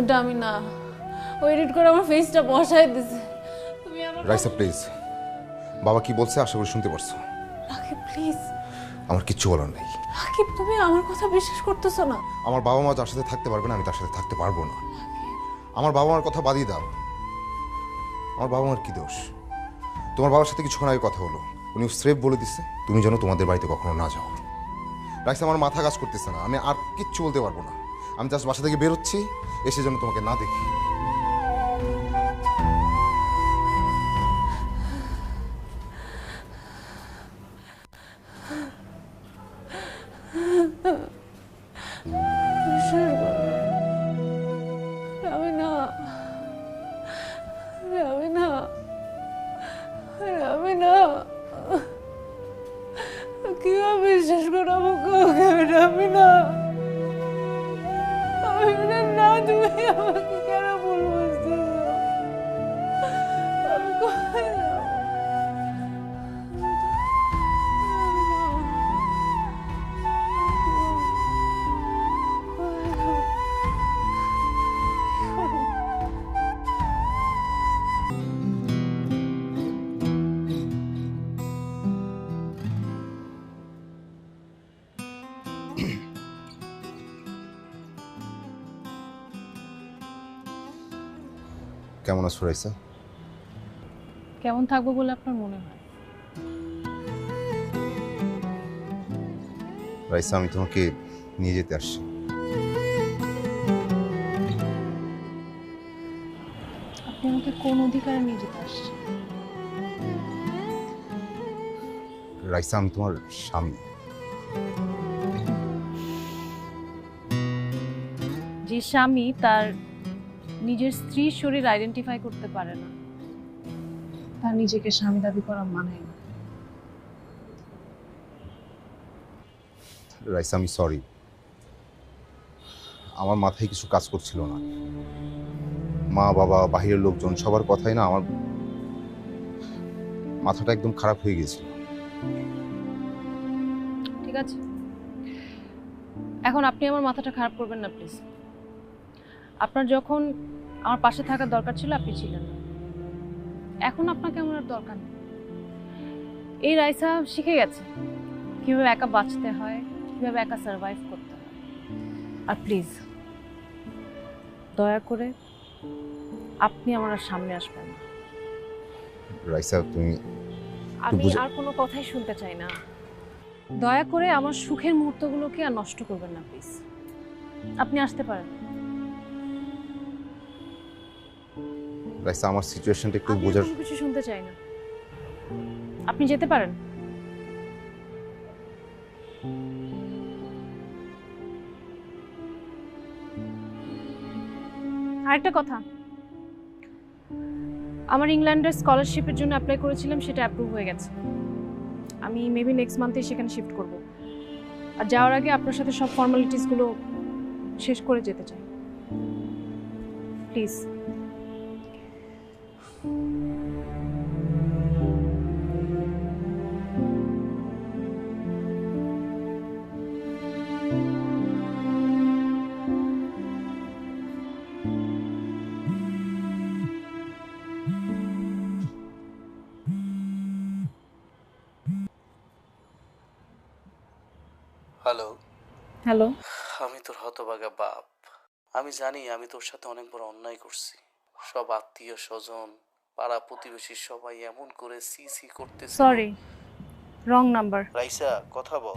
ওইটা আমি না। ও এডিট করে আমার ফেসটা বসাই দিছে। তুমি আমার রাইসা প্লিজ বাবা কি বলছে আশা করি শুনতে পারছ। রাকিব প্লিজ আমার কিচ্ছু বলার নেই। রাকিব তুমি আমার কথা বিশ্বাস করতেছো না। আমার বাবা মা যার সাথে থাকতে পারবে না আমি তার সাথে থাকতে পারব না। আমার বাবা মার কথা বাদিয়ে দাও। আমার বাবা মার কি দোষ? তোমার বাবার সাথে কিছুক্ষণ আগে কথা হলো। উনি স্রেফ বলে দিচ্ছে তুমি যেন তোমাদের বাড়িতে কখনো না যাও। রাইসা আমার মাথা কাজ করতেছে না। আমি আর কিচ্ছু বলতে পারব না। আমি জাস্ট বাসা থেকে বেরোচ্ছি, এসে যেন তোমাকে না দেখি। না কীভাবে বিশ্বাস করো আমাকে আমি না না তুমি কেমন আছো রাইসা? কেমন থাকব বলে আপনার মনে হয়? রাইসা আমি তোমাকে নিয়ে যেতে আসছি। আপনি আমাকে কোন অধিকারে নিয়ে যেতে আসছেন? রাইসা আমি তোমার স্বামী। যে স্বামী তার নিজের স্ত্রীর শরীর আইডেন্টিফাই করতে পারে না। তার নিজেকে স্বামী দাবি করা মানে রাইসা আমি সরি আমার মাথায় কিছু কাজ করছিল না। মা বাবা বাহিরের লোকজন সবার কথাই না আমার মাথাটা একদম খারাপ হয়ে গেছিল ঠিক আছে। এখন আপনি আমার মাথাটা খারাপ করবেন না প্লিজ আপনার যখন আমার পাশে থাকার দরকার ছিল আপনি ছিলেন না। এখন আপনাকে আমার আর দরকার নেই। এই রাইসা শিখে গেছে কীভাবে একা বাঁচতে হয় কীভাবে একা সার্ভাইভ করতে হয়। আর প্লিজ দয়া করে আপনি আমার আর সামনে আসবেন না। রাইসা তুমি আমি আর কোনো কথাই শুনতে চাই না। দয়া করে আমার সুখের মুহূর্তগুলোকে আর নষ্ট করবেন না প্লিজ আপনি আসতে পারেন। রাইসা আমার সিচুয়েশনটা একটু বোঝার কিছু শুনতে চাই না। আপনি যেতে পারেন। আরেকটা কথা। আমার ইংল্যান্ডের স্কলারশিপের জন্য অ্যাপ্লাই করেছিলাম সেটা অ্যাপ্রুভ হয়ে গেছে। আমি মেবি নেক্সট মান্থে সেখানে শিফট করব। আর যাওয়ার আগে আপনার সাথে সব ফর্মালিটিসগুলো শেষ করে যেতে চাই। প্লিজ হ্যালো হ্যালো আমি তোর হতভাগা বাপ। আমি জানি আমি তোর সাথে অনেক বড় অন্যায় করছি। সব আত্মীয় স্বজন পাড়া প্রতিবেশী সবাই এমন করে সি সি করতেছে সরি রং নাম্বার রাইসা কথা বল।